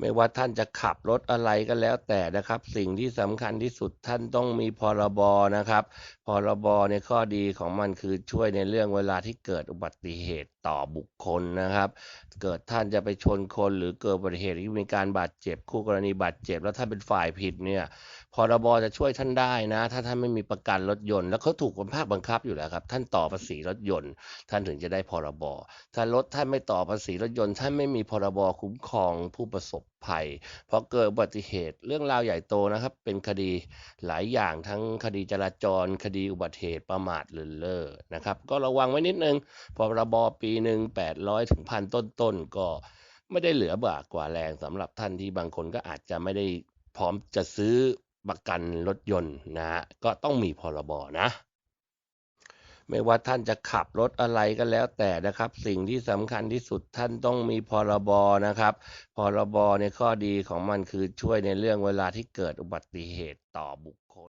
ไม่ว่าท่านจะขับรถอะไรก็แล้วแต่นะครับ สิ่งที่สำคัญที่สุดท่านต้องมีพรบนะครับ พรบในยข้อดีของมันคือช่วยในเรื่องเวลาที่เกิดอุบัติเหตุต่อบุคคลนะครับ เกิดท่านจะไปชนคนหรือเกิดอุบัติเหตุที่มีการบาดเจ็บคู่กรณีบาดเจ็บ แล้วท่านเป็นฝ่ายผิดเนี่ย พรบจะช่วยท่านได้นะ ถ้าท่านไม่มีประกันรถยนต์ แล้วเขาถูกบังคับบังคับอยู่แล้วครับ ท่านต่อภาษีรถยนต์ ท่านถึงจะได้พรบ ถ้ารถท่านไม่ต่อภาษีรถยนต์ ท่านไม่มีพรบคุ้มครองผู้ประสบภัยพอเกิดอุบัติเหตุเรื่องราวใหญ่โตนะครับ เป็นคดีหลายอย่างทั้งคดีจราจร คดีอุบัติเหตุประมาทเลินเล่อนะครับ ก็ระวังไว้นิดนึง พรบปีหนึ่งแปดร้อยถึงพันต้นๆก็ไม่ได้เหลือบากกว่าแรงสำหรับท่านที่บางคนก็อาจจะไม่ได้พร้อมจะซื้อ ประกันรถยนต์นะฮะก็ต้องมีพรบนะ ไม่ว่าท่านจะขับรถอะไรก็แล้วแต่นะครับ สิ่งที่สำคัญที่สุดท่านต้องมีพรบนะครับ พรบในยข้อดีของมันคือช่วยในเรื่องเวลาที่เกิดอุบัติเหตุต่อบุคคล